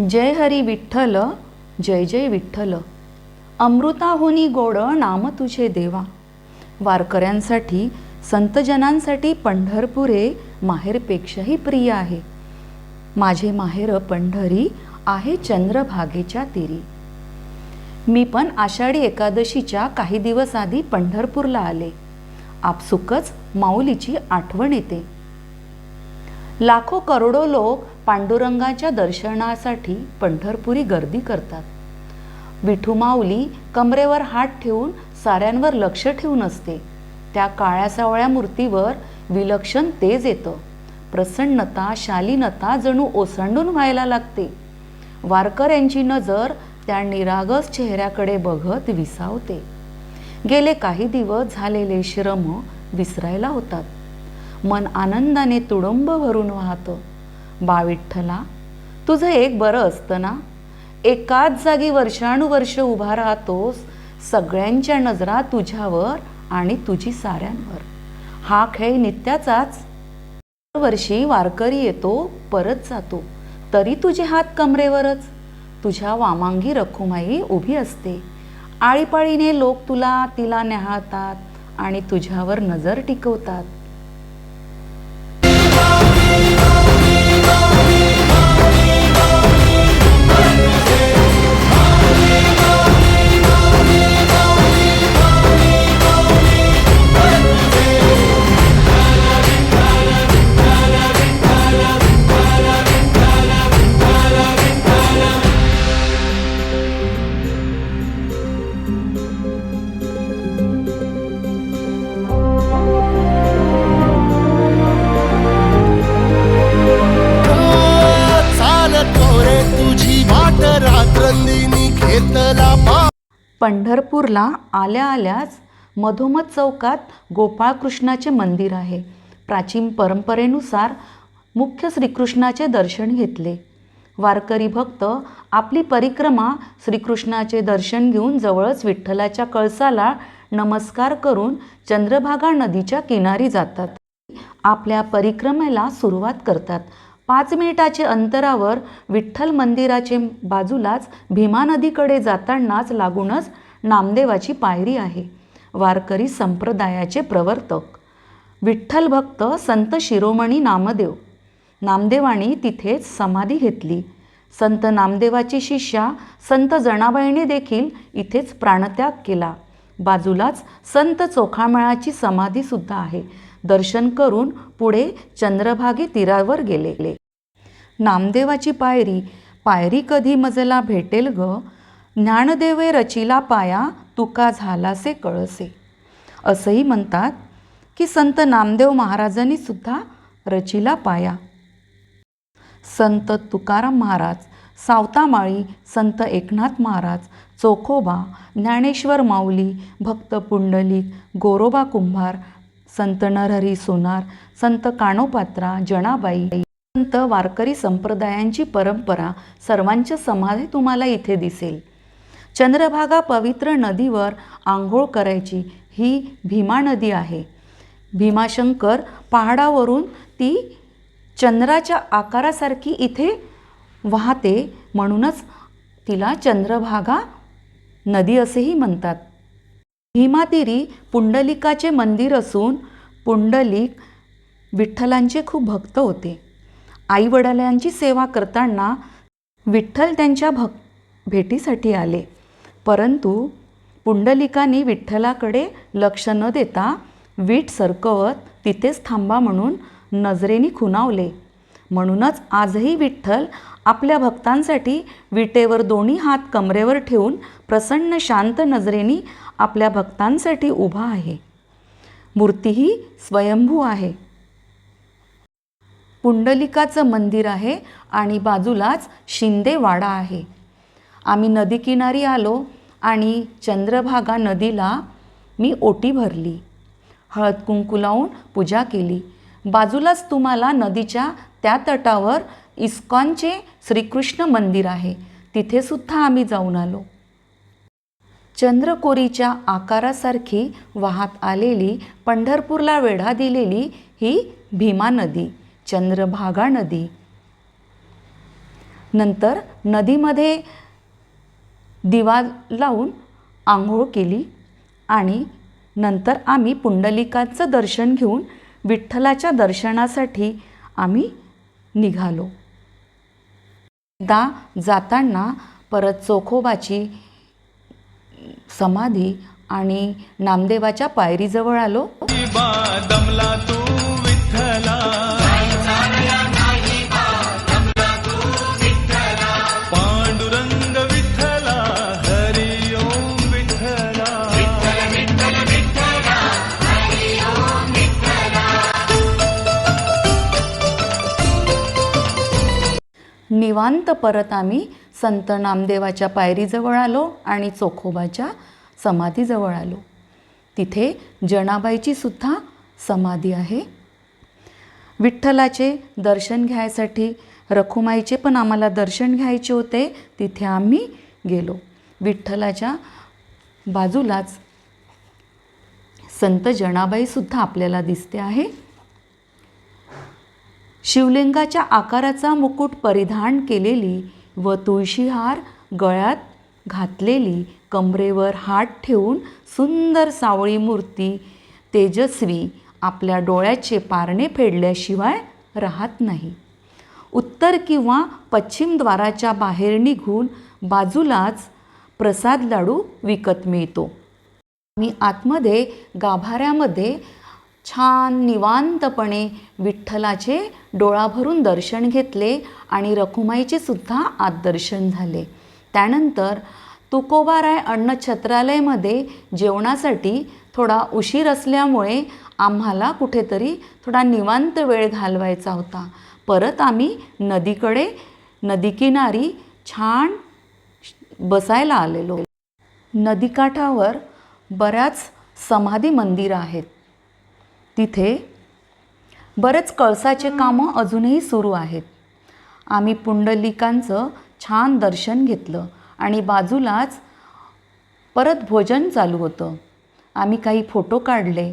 जय हरी विठ्ठल जय जय विठ्ठल. अमृताहुनी गोड नाम तुझे देवा. वारकऱ्यांसाठी संतजनांसाठी पंढरपूर हे माहेरपेक्षाही प्रिय आहे. माझे माहेर पंढरी आहे चंद्रभागेच्या तीरी. मी पण आषाढी एकादशीच्या काही दिवस आधी पंढरपूरला आले. आपसुकच माऊलीची आठवण येते. लाखो करोडो लोक पांडुरंगाच्या दर्शनासाठी पंढरपुरी गर्दी करतात. विठू माऊली कमरेवर हात ठेवून साऱ्यांवर लक्ष ठेवून असते. त्या काळ्या सावळ्या मूर्तीवर विलक्षण तेज येतं. प्रसन्नता शालीनता जणू ओसंडून व्हायला लागते. वारकऱ्यांची नजर त्या निरागस चेहऱ्याकडे बघत विसावते. गेले काही दिवस झालेले श्रम विसरायला होतात. मन आनंदाने तुडुंब भरून वाहतं. बा विठ्ठला तुझं एक बरं असतं ना? एकाच जागी वर्षानुवर्ष उभा राहतोस सगळ्यांच्या नजरा तुझ्यावर आणि तुझी साऱ्यांवर. हा खेळ नित्याचाच. दरवर्षी वारकरी येतो परत जातो. तरी तुझे हात कमरेवरच. तुझ्या वामांगी रखुमाई उभी असते. आळीपाळीने लोक तुला तिला न्याहाळतात आणि तुझ्यावर नजर टिकवतात. पंढरपूरला आल्या आल्याच मधोमध चौकात गोपाळकृष्णाचे मंदिर आहे. प्राचीन परंपरेनुसार मुख्य श्रीकृष्णाचे दर्शन घेतले. वारकरी भक्त आपली परिक्रमा श्रीकृष्णाचे दर्शन घेऊन जवळच विठ्ठलाच्या कळसाला नमस्कार करून चंद्रभागा नदीच्या किनारी जातात. आपल्या परिक्रमेला सुरुवात करतात. पाच मिनिटाचे अंतरावर विठ्ठल मंदिराचे बाजूलाच भीमा नदीकडे जातानाच लागूनच नामदेवाची पायरी आहे. वारकरी संप्रदायाचे प्रवर्तक. विठ्ठल भक्त संत शिरोमणी नामदेव. नामदेवानी तिथेच समाधी घेतली. संत नामदेवाची शिष्या संत जणाबाईने देखील इथेच प्राणत्याग केला. बाजूलाच संत चोखामळाची समाधीसुद्धा आहे. दर्शन करून पुढे चंद्रभागी तीरावर गेले. नामदेवाची पायरी पायरी कधी मजला भेटेल ग? ज्ञानदेवे रचिला पाया तुका झालासे कळसे. असंही म्हणतात की संत नामदेव महाराजांनी सुद्धा रचिला पाया. संत तुकाराम महाराज सावतामाळी संत एकनाथ महाराज चोखोबा ज्ञानेश्वर माऊली भक्त पुंडलिक गोरोबा कुंभार संत नरहरी सोनार संत काणोपात्रा जणाबाई संत वारकरी संप्रदायांची परंपरा सर्वांच्या समाधी तुम्हाला इथे दिसेल. चंद्रभागा पवित्र नदीवर आंघोळ करायची ही भीमा नदी आहे. भीमाशंकर पहाडावरून ती चंद्राच्या आकारासारखी इथे वाहते म्हणूनच तिला चंद्रभागा नदी असेही म्हणतात. भीमातिरी पुंडलिकाचे मंदिर असून पुंडलिक विठ्ठलांचे खूप भक्त होते. आईवडिलांची सेवा करताना विठ्ठल त्यांच्या भक भेटीसाठी आले. परंतु पुंडलिकाने विठ्ठलाकडे लक्ष न देता वीट सरकवत तिथेच थांबा म्हणून नजरेने खुणावले. म्हणूनच आजही विठ्ठल आपल्या भक्तांसाठी विटेवर दोन्ही हात कमरेवर ठेवून प्रसन्न शांत नजरेने आपल्या भक्तांसाठी उभा आहे. मूर्तीही स्वयंभू आहे. पुंडलिकाचं मंदिर आहे आणि बाजूलाच शिंदेवाडा आहे. आम्ही नदीकिनारी आलो आणि चंद्रभागा नदीला मी ओटी भरली. हळद कुंकू लावून पूजा केली. बाजूलाच तुम्हाला नदीच्या त्या तटावर इस्कॉनचे श्रीकृष्ण मंदिर आहे. तिथेसुद्धा आम्ही जाऊन आलो. चंद्रकोरीच्या आकारासारखी वाहत आलेली पंढरपूरला वेढा दिलेली ही भीमा नदी. चंद्रभागा नदी. नंतर नदीमध्ये दिवा लावून आंघोळ केली आणि नंतर आम्ही पुंडलिकाचं दर्शन घेऊन विठ्ठलाच्या दर्शनासाठी आम्ही निघालो. दा जाताना परत चोखोबाची समाधी आणि नामदेवाच्या पायरीजवळ आलो. दमला तू निवांत परत आम्ही संत नामदेवाच्या पायरीजवळ आलो आणि चोखोबाच्या समाधीजवळ आलो. तिथे जणाबाईची सुद्धा समाधी आहे. विठ्ठलाचे दर्शन घ्यायसाठी रखुमाईचे पण आम्हाला दर्शन घ्यायचे होते तिथे आम्ही गेलो. विठ्ठलाच्या बाजूलाच संत जनाबाईसुद्धा आपल्याला दिसते आहे. शिवलिंगाच्या आकाराचा मुकुट परिधान केलेली व तुळशीहार गळ्यात घातलेली कमरेवर हात ठेवून सुंदर सावळी मूर्ती तेजस्वी आपल्या डोळ्याचे पारणे फेडल्याशिवाय राहत नाही. उत्तर किंवा पश्चिम द्वाराच्या बाहेर निघून बाजूलाच प्रसाद लाडू विकत मिळतो. मी आतमध्ये गाभाऱ्यामध्ये छान निवांतपणे विठ्ठलाचे डोळा भरून दर्शन घेतले आणि रखुमाईचे सुद्धा आत दर्शन झाले. त्यानंतर तुकोबाराय अन्न छत्रालयमध्ये जेवणासाठी थोडा उशीर असल्यामुळे आम्हाला कुठेतरी थोडा निवांत वेळ घालवायचा होता. परत आम्ही नदीकडे नदीकिनारी छान बसायला आलेलो. नदीकाठावर बऱ्याच समाधी मंदिरं आहेत. तिथे बरेच कळसाचे कामं अजूनही सुरू आहेत. आम्ही पुंडलिकांचं छान दर्शन घेतलं आणि बाजूलाच परत भोजन चालू होतं. आम्ही काही फोटो काढले.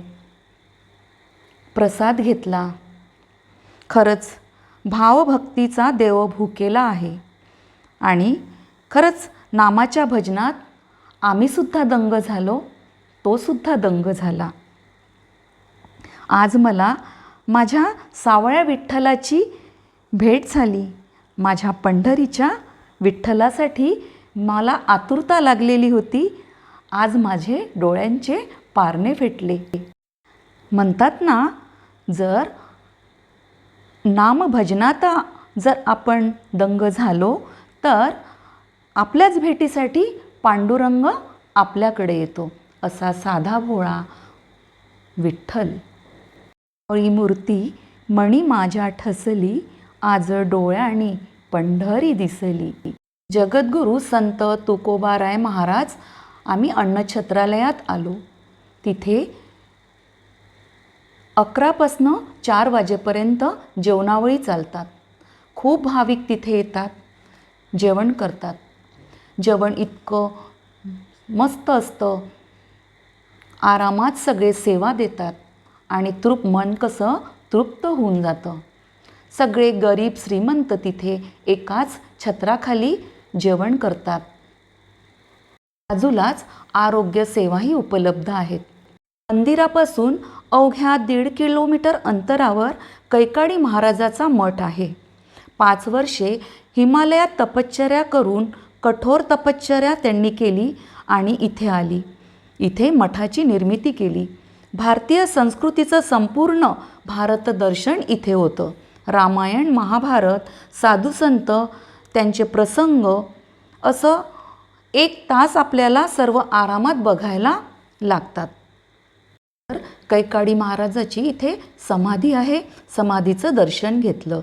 प्रसाद घेतला. खरंच भावभक्तीचा देव भुकेला आहे. आणि खरंच नामाच्या भजनात आम्हीसुद्धा दंग झालो तोसुद्धा दंग झाला. आज मला माझ्या सावळ्या विठ्ठलाची भेट झाली. माझ्या पंढरीच्या विठ्ठलासाठी मला आतुरता लागलेली होती. आज माझे डोळ्यांचे पारणे फेटले. म्हणतात ना जर नामभजनात जर आपण दंग झालो तर आपल्याच भेटीसाठी पांडुरंग आपल्याकडे येतो. असा साधा भोळा विठ्ठल. ही मूर्ती मणी माझ्या ठसली आज डोळ्यानी पंढरी दिसली. जगद्गुरू संत तुकोबाराय महाराज आम्ही अन्नछत्रालयात आलो. तिथे अकरापासनं चार वाजेपर्यंत जेवणावळी चालतात. खूप भाविक तिथे येतात. जेवण करतात. जेवण इतकं मस्त असतं. आरामात सगळे सेवा देतात. आणि तृप मन कसं तृप्त होऊन जातं. सगळे गरीब श्रीमंत तिथे एकाच छत्राखाली जेवण करतात. बाजूलाच आरोग्य सेवाही उपलब्ध आहेत. मंदिरापासून अवघ्या दीड किलोमीटर अंतरावर कैकाडी महाराजाचा मठ आहे. पाच वर्षे हिमालयात तपश्चर्या करून कठोर तपश्चर्या त्यांनी केली आणि इथे आली. इथे मठाची निर्मिती केली. भारतीय संस्कृतीचं संपूर्ण भारतदर्शन इथे होतं. रामायण महाभारत साधुसंत त्यांचे प्रसंग असं एक तास आपल्याला सर्व आरामात बघायला लागतात. तर कैकाडी महाराजाची इथे समाधी आहे समाधीचं दर्शन घेतलं.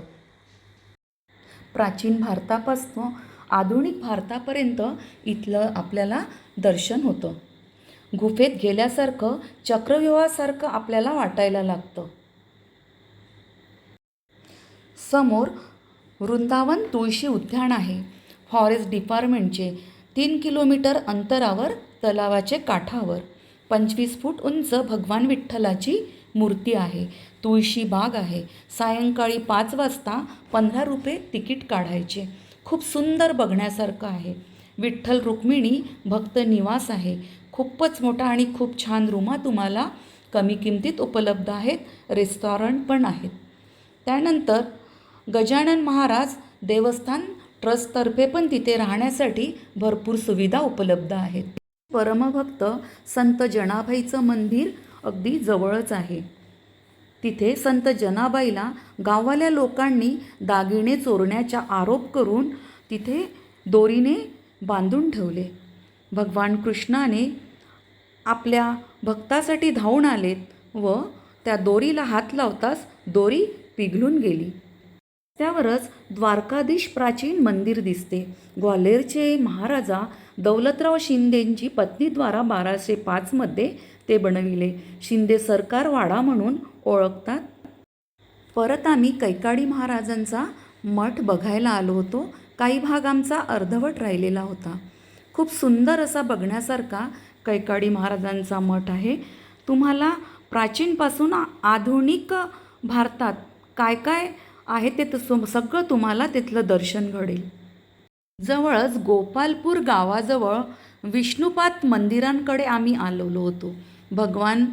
प्राचीन भारतापासून आधुनिक भारतापर्यंत इथलं आपल्याला दर्शन होतं. गुफेत गेल्यासारखं चक्रव्यूहासारखं आपल्याला वाटायला लागतं. समोर वृंदावन तुळशी उद्यान आहे. फॉरेस्ट डिपार्टमेंटचे तीन किलोमीटर अंतरावर तलावाचे काठावर. पंचवीस फूट उंच भगवान विठ्ठलाची मूर्ती आहे. तुळशी बाग आहे. सायंकाळी पाच वाजता पंधरा रुपये तिकीट काढायचे. खूप सुंदर बघण्यासारखं आहे. विठ्ठल रुक्मिणी भक्त निवास आहे. खूपच मोठा आणि खूप छान रूमा तुम्हाला कमी किमतीत उपलब्ध आहेत रेस्टॉरंट पण आहेत. त्यानंतर गजानन महाराज देवस्थान ट्रस्टतर्फे पण तिथे राहण्यासाठी भरपूर सुविधा उपलब्ध आहेत. परमभक्त संत जनाबाईचं मंदिर अगदी जवळच आहे. तिथे संत जनाबाईला गावाल्या लोकांनी दागिने चोरण्याचा आरोप करून तिथे दोरीने बांधून ठेवले. भगवान कृष्णाने आपल्या भक्तासाठी धावून आलेत व त्या दोरीला हात लावताच दोरी पिघलून गेली. त्यावरच द्वारकाधीश प्राचीन मंदिर दिसते. ग्वाल्हेरचे महाराजा दौलतराव शिंदेंची पत्नीद्वारा बाराशे पाचमध्ये ते बनविले. शिंदे सरकारवाडा म्हणून ओळखतात. परत आम्ही कैकाडी महाराजांचा मठ बघायला आलो होतो. काही भाग आमचा अर्धवट राहिलेला होता. खूप सुंदर असा बघण्यासारखा कैकाडी महाराजांचा मठ आहे. तुम्हाला प्राचीनपासून आधुनिक भारतात काय काय आहे ते तसं सगळं तुम्हाला तिथलं दर्शन घडेल. जवळच गोपालपूर गावाजवळ विष्णुपात मंदिरांकडे आम्ही आलेलो होतो. भगवान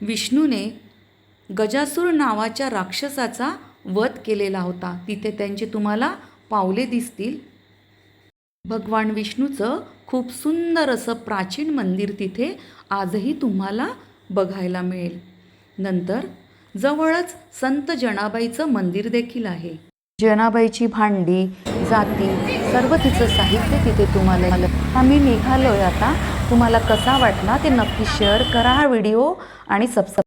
विष्णूने गजासूर नावाच्या राक्षसाचा वध केलेला होता. तिथे त्यांची तुम्हाला पावले दिसतील. भगवान विष्णूचं खूप सुंदर असं प्राचीन मंदिर तिथे आजही तुम्हाला बघायला मिळेल. नंतर जवळच संत जनाबाईचं मंदिर देखील आहे. जनाबाईची भांडी जाती सर्व तिचं साहित्य तिथे तुम्हाला आम्ही निघालोय आता. तुम्हाला कसा वाटला ते नक्की शेअर करा हा व्हिडिओ आणि सबस्क्राईब